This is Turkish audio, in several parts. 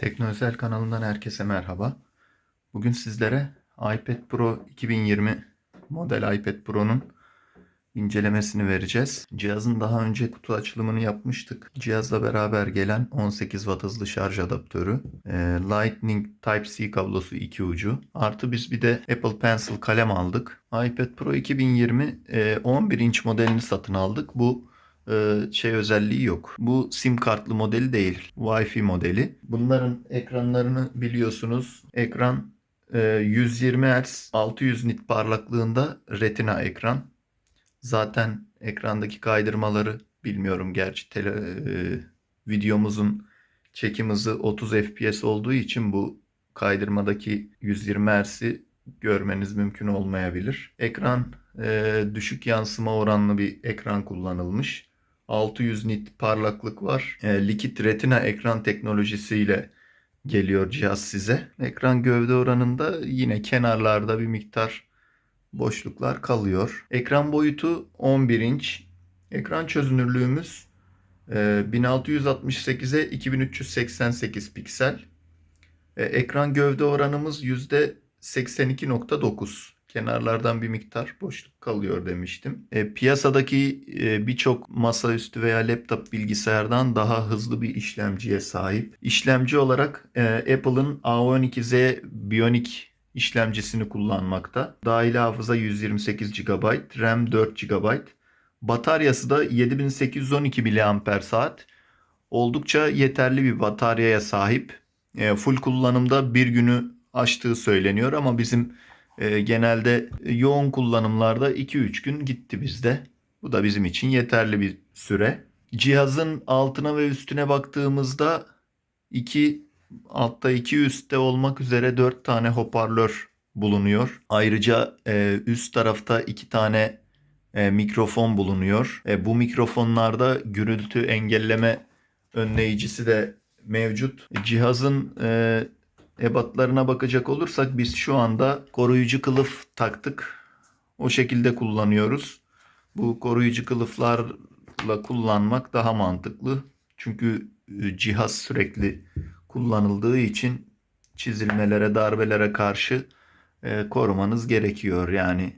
Tekno Özel kanalından herkese merhaba. Bugün sizlere iPad Pro 2020 model iPad Pro'nun incelemesini vereceğiz. Cihazın daha önce kutu açılımını yapmıştık. Cihazla beraber gelen 18 watt hızlı şarj adaptörü, e, Lightning Type-C kablosu iki ucu. Artı biz bir de Apple Pencil kalem aldık. iPad Pro 2020 e, 11 inç modelini satın aldık. Bu e, şey özelliği yok. Bu sim kartlı modeli değil. Wi-Fi modeli. Bunların ekranlarını biliyorsunuz. Ekran e, 120 Hz 600 nit parlaklığında retina ekran. Zaten ekrandaki kaydırmaları bilmiyorum gerçi tele, e, videomuzun çekim hızı 30 FPS olduğu için bu kaydırmadaki 120 Hz'i görmeniz mümkün olmayabilir. Ekran e, düşük yansıma oranlı bir ekran kullanılmış. 600 nit parlaklık var. E, likit retina ekran teknolojisiyle geliyor cihaz size. Ekran gövde oranında yine kenarlarda bir miktar boşluklar kalıyor. Ekran boyutu 11 inç. Ekran çözünürlüğümüz e, 1668'e 2388 piksel. E, ekran gövde oranımız %82.9. Kenarlardan bir miktar boşluk kalıyor demiştim. E, piyasadaki e, birçok masaüstü veya laptop bilgisayardan daha hızlı bir işlemciye sahip. İşlemci olarak e, Apple'ın A12Z Bionic işlemcisini kullanmakta. Dahili hafıza 128 GB, RAM 4 GB. Bataryası da 7812 mAh. Oldukça yeterli bir bataryaya sahip. E, full kullanımda bir günü aştığı söyleniyor ama bizim e, genelde yoğun kullanımlarda 2-3 gün gitti bizde. Bu da bizim için yeterli bir süre. Cihazın altına ve üstüne baktığımızda iki altta iki üstte olmak üzere 4 tane hoparlör bulunuyor. Ayrıca e, üst tarafta iki tane e, mikrofon bulunuyor. E, bu mikrofonlarda gürültü engelleme önleyicisi de mevcut. Cihazın e, ebatlarına bakacak olursak biz şu anda koruyucu kılıf taktık. O şekilde kullanıyoruz. Bu koruyucu kılıflarla kullanmak daha mantıklı. Çünkü e, cihaz sürekli kullanıldığı için çizilmelere, darbelere karşı e, korumanız gerekiyor. Yani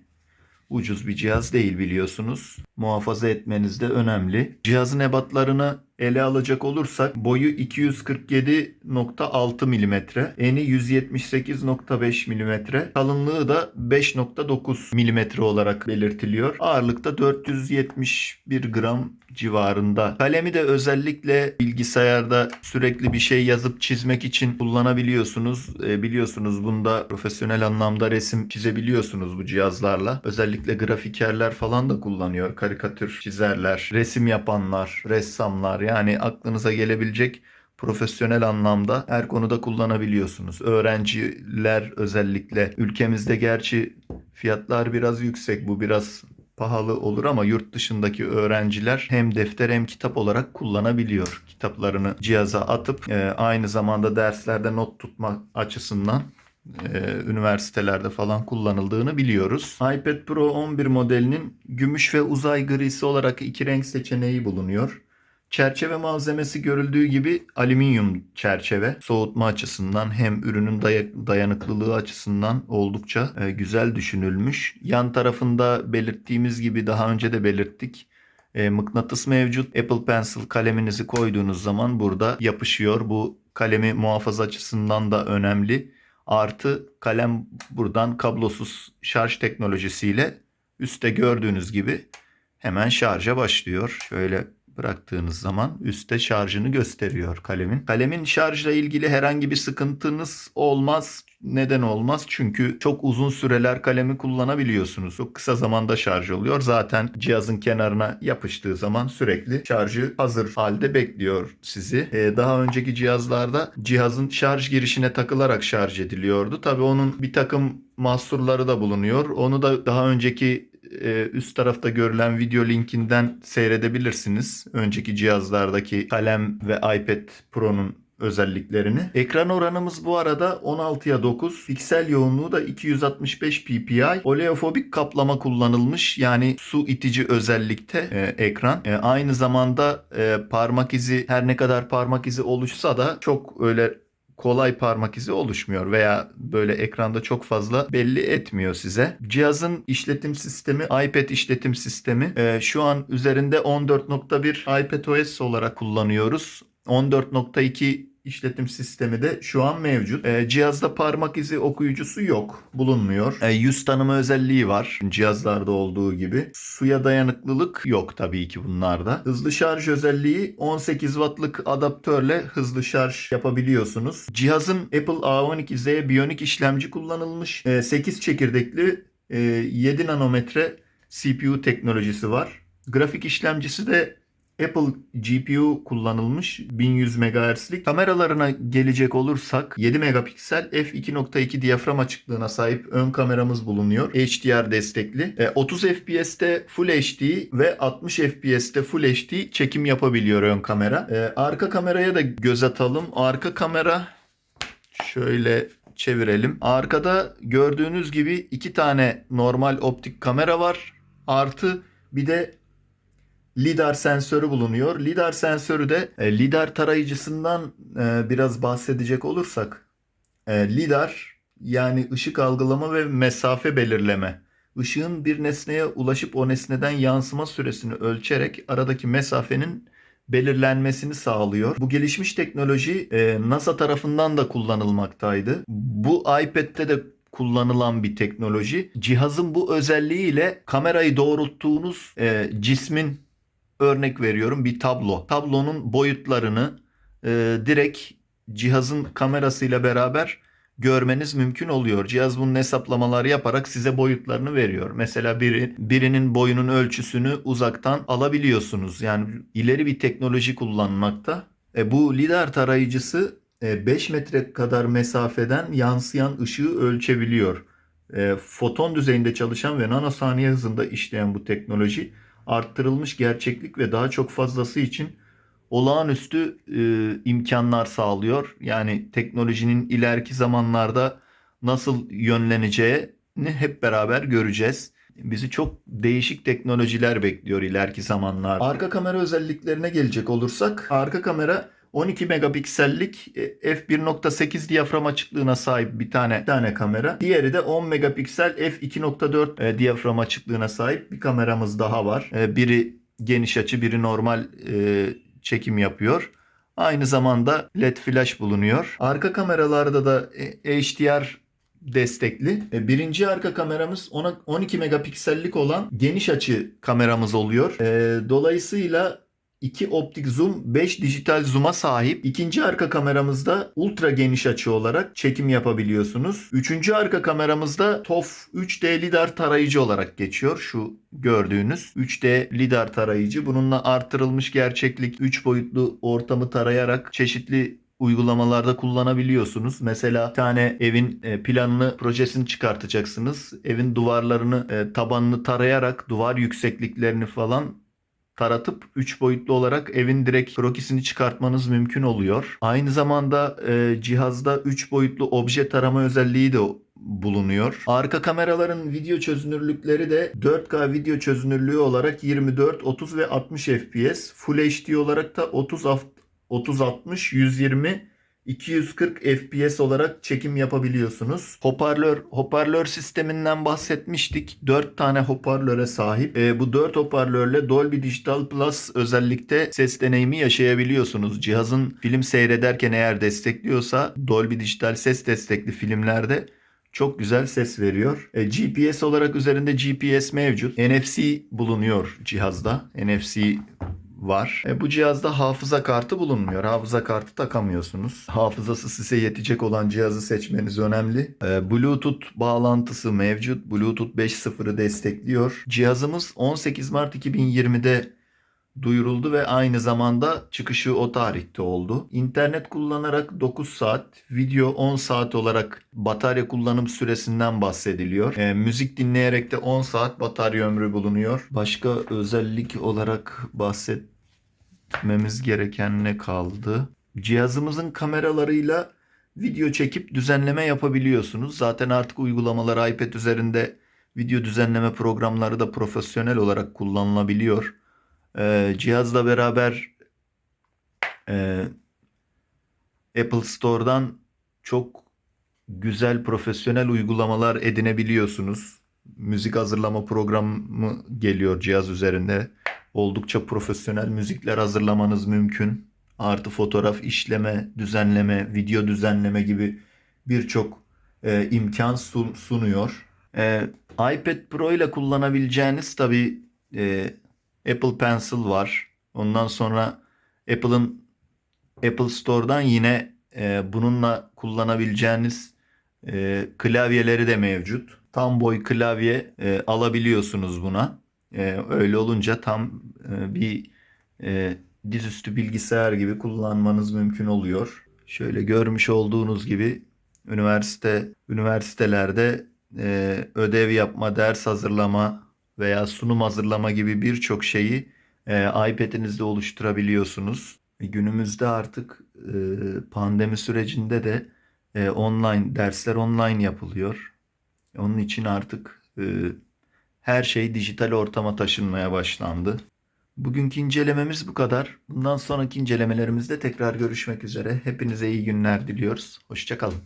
ucuz bir cihaz değil biliyorsunuz. Muhafaza etmeniz de önemli. Cihazın ebatlarını ele alacak olursak boyu 247.6 mm, eni 178.5 mm, kalınlığı da 5.9 mm olarak belirtiliyor. Ağırlıkta 471 gram civarında. Kalemi de özellikle bilgisayarda sürekli bir şey yazıp çizmek için kullanabiliyorsunuz. E, biliyorsunuz bunda profesyonel anlamda resim çizebiliyorsunuz bu cihazlarla. Özellikle grafikerler falan da kullanıyor. Karikatür çizerler, resim yapanlar, ressamlar yani aklınıza gelebilecek profesyonel anlamda her konuda kullanabiliyorsunuz. Öğrenciler özellikle ülkemizde gerçi fiyatlar biraz yüksek. Bu biraz pahalı olur ama yurt dışındaki öğrenciler hem defter hem kitap olarak kullanabiliyor. Kitaplarını cihaza atıp e, aynı zamanda derslerde not tutma açısından e, üniversitelerde falan kullanıldığını biliyoruz. iPad Pro 11 modelinin gümüş ve uzay grisi olarak iki renk seçeneği bulunuyor. Çerçeve malzemesi görüldüğü gibi alüminyum çerçeve. Soğutma açısından hem ürünün day- dayanıklılığı açısından oldukça e, güzel düşünülmüş. Yan tarafında belirttiğimiz gibi daha önce de belirttik. E, mıknatıs mevcut. Apple Pencil kaleminizi koyduğunuz zaman burada yapışıyor. Bu kalemi muhafaza açısından da önemli. Artı kalem buradan kablosuz şarj teknolojisiyle üstte gördüğünüz gibi hemen şarja başlıyor. Şöyle bıraktığınız zaman üstte şarjını gösteriyor kalemin. Kalemin şarjla ilgili herhangi bir sıkıntınız olmaz. Neden olmaz? Çünkü çok uzun süreler kalemi kullanabiliyorsunuz. Çok kısa zamanda şarj oluyor. Zaten cihazın kenarına yapıştığı zaman sürekli şarjı hazır halde bekliyor sizi. Ee, daha önceki cihazlarda cihazın şarj girişine takılarak şarj ediliyordu. Tabii onun bir takım mahsurları da bulunuyor. Onu da daha önceki e, üst tarafta görülen video linkinden seyredebilirsiniz. Önceki cihazlardaki kalem ve iPad Pro'nun özelliklerini. Ekran oranımız bu arada 16'ya 9. Piksel yoğunluğu da 265 ppi. Oleofobik kaplama kullanılmış. Yani su itici özellikte e, ekran. E, aynı zamanda e, parmak izi her ne kadar parmak izi oluşsa da çok öyle kolay parmak izi oluşmuyor veya böyle ekranda çok fazla belli etmiyor size. Cihazın işletim sistemi iPad işletim sistemi. Ee, şu an üzerinde 14.1 iPadOS olarak kullanıyoruz. 14.2 işletim sistemi de şu an mevcut. Ee, cihazda parmak izi okuyucusu yok, bulunmuyor. Ee, yüz tanıma özelliği var cihazlarda olduğu gibi. Suya dayanıklılık yok tabii ki bunlarda. Hızlı şarj özelliği 18 wattlık adaptörle hızlı şarj yapabiliyorsunuz. Cihazın Apple A12Z Bionic işlemci kullanılmış. Ee, 8 çekirdekli e, 7 nanometre CPU teknolojisi var. Grafik işlemcisi de Apple GPU kullanılmış 1100 MHz'lik. Kameralarına gelecek olursak 7 megapiksel f2.2 diyafram açıklığına sahip ön kameramız bulunuyor. HDR destekli. E, 30 FPS'te Full HD ve 60 FPS'te Full HD çekim yapabiliyor ön kamera. E, arka kameraya da göz atalım. Arka kamera şöyle çevirelim. Arkada gördüğünüz gibi iki tane normal optik kamera var. Artı bir de lidar sensörü bulunuyor. Lidar sensörü de e, lidar tarayıcısından e, biraz bahsedecek olursak e, lidar yani ışık algılama ve mesafe belirleme. Işığın bir nesneye ulaşıp o nesneden yansıma süresini ölçerek aradaki mesafenin belirlenmesini sağlıyor. Bu gelişmiş teknoloji e, NASA tarafından da kullanılmaktaydı. Bu iPad'te de kullanılan bir teknoloji. Cihazın bu özelliğiyle kamerayı doğrulttuğunuz e, cismin örnek veriyorum bir tablo. Tablonun boyutlarını e, direkt cihazın kamerasıyla beraber görmeniz mümkün oluyor. Cihaz bunun hesaplamaları yaparak size boyutlarını veriyor. Mesela biri birinin boyunun ölçüsünü uzaktan alabiliyorsunuz. Yani ileri bir teknoloji kullanmakta. E, bu lidar tarayıcısı e, 5 metre kadar mesafeden yansıyan ışığı ölçebiliyor. E, foton düzeyinde çalışan ve nanosaniye hızında işleyen bu teknoloji arttırılmış gerçeklik ve daha çok fazlası için olağanüstü e, imkanlar sağlıyor. Yani teknolojinin ileriki zamanlarda nasıl yönleneceğini hep beraber göreceğiz. Bizi çok değişik teknolojiler bekliyor ileriki zamanlarda. Arka kamera özelliklerine gelecek olursak, arka kamera 12 megapiksellik e, f1.8 diyafram açıklığına sahip bir tane bir tane kamera. Diğeri de 10 megapiksel f2.4 e, diyafram açıklığına sahip bir kameramız daha var. E, biri geniş açı, biri normal çekim yapıyor. Aynı zamanda LED flash bulunuyor. Arka kameralarda da HDR destekli. Birinci arka kameramız ona 12 megapiksellik olan geniş açı kameramız oluyor. Dolayısıyla 2 optik zoom, 5 dijital zoom'a sahip. İkinci arka kameramızda ultra geniş açı olarak çekim yapabiliyorsunuz. Üçüncü arka kameramızda TOF 3D lidar tarayıcı olarak geçiyor. Şu gördüğünüz 3D lidar tarayıcı. Bununla artırılmış gerçeklik 3 boyutlu ortamı tarayarak çeşitli uygulamalarda kullanabiliyorsunuz. Mesela bir tane evin e, planını, projesini çıkartacaksınız. Evin duvarlarını, e, tabanını tarayarak duvar yüksekliklerini falan taratıp 3 boyutlu olarak evin direkt krokisini çıkartmanız mümkün oluyor. Aynı zamanda e, cihazda 3 boyutlu obje tarama özelliği de bulunuyor. Arka kameraların video çözünürlükleri de 4K video çözünürlüğü olarak 24, 30 ve 60 FPS. Full HD olarak da 30 30 60 120 240 FPS olarak çekim yapabiliyorsunuz. Hoparlör hoparlör sisteminden bahsetmiştik. 4 tane hoparlöre sahip. E, bu 4 hoparlörle Dolby Digital Plus özellikle ses deneyimi yaşayabiliyorsunuz. Cihazın film seyrederken eğer destekliyorsa Dolby Digital ses destekli filmlerde çok güzel ses veriyor. E, GPS olarak üzerinde GPS mevcut. NFC bulunuyor cihazda. NFC var. E, bu cihazda hafıza kartı bulunmuyor. Hafıza kartı takamıyorsunuz. Hafızası size yetecek olan cihazı seçmeniz önemli. E, Bluetooth bağlantısı mevcut. Bluetooth 5.0'ı destekliyor. Cihazımız 18 Mart 2020'de duyuruldu ve aynı zamanda çıkışı o tarihte oldu. İnternet kullanarak 9 saat, video 10 saat olarak batarya kullanım süresinden bahsediliyor. E, müzik dinleyerek de 10 saat batarya ömrü bulunuyor. Başka özellik olarak bahsetmemiz gereken ne kaldı? Cihazımızın kameralarıyla video çekip düzenleme yapabiliyorsunuz. Zaten artık uygulamalar iPad üzerinde video düzenleme programları da profesyonel olarak kullanılabiliyor. Ee, cihazla beraber e, Apple Store'dan çok güzel profesyonel uygulamalar edinebiliyorsunuz. Müzik hazırlama programı geliyor cihaz üzerinde. Oldukça profesyonel müzikler hazırlamanız mümkün. Artı fotoğraf işleme, düzenleme, video düzenleme gibi birçok e, imkan sun- sunuyor. E, iPad Pro ile kullanabileceğiniz tabii e, Apple Pencil var. Ondan sonra Apple'ın Apple Store'dan yine e, bununla kullanabileceğiniz e, klavyeleri de mevcut. Tam boy klavye e, alabiliyorsunuz buna. E, öyle olunca tam e, bir e, dizüstü bilgisayar gibi kullanmanız mümkün oluyor. Şöyle görmüş olduğunuz gibi üniversite üniversitelerde e, ödev yapma, ders hazırlama veya sunum hazırlama gibi birçok şeyi e, iPad'inizde oluşturabiliyorsunuz. E, Günümüzde artık e, pandemi sürecinde de e, online dersler online yapılıyor. Onun için artık e, her şey dijital ortama taşınmaya başlandı. Bugünkü incelememiz bu kadar. Bundan sonraki incelemelerimizde tekrar görüşmek üzere. Hepinize iyi günler diliyoruz. Hoşçakalın.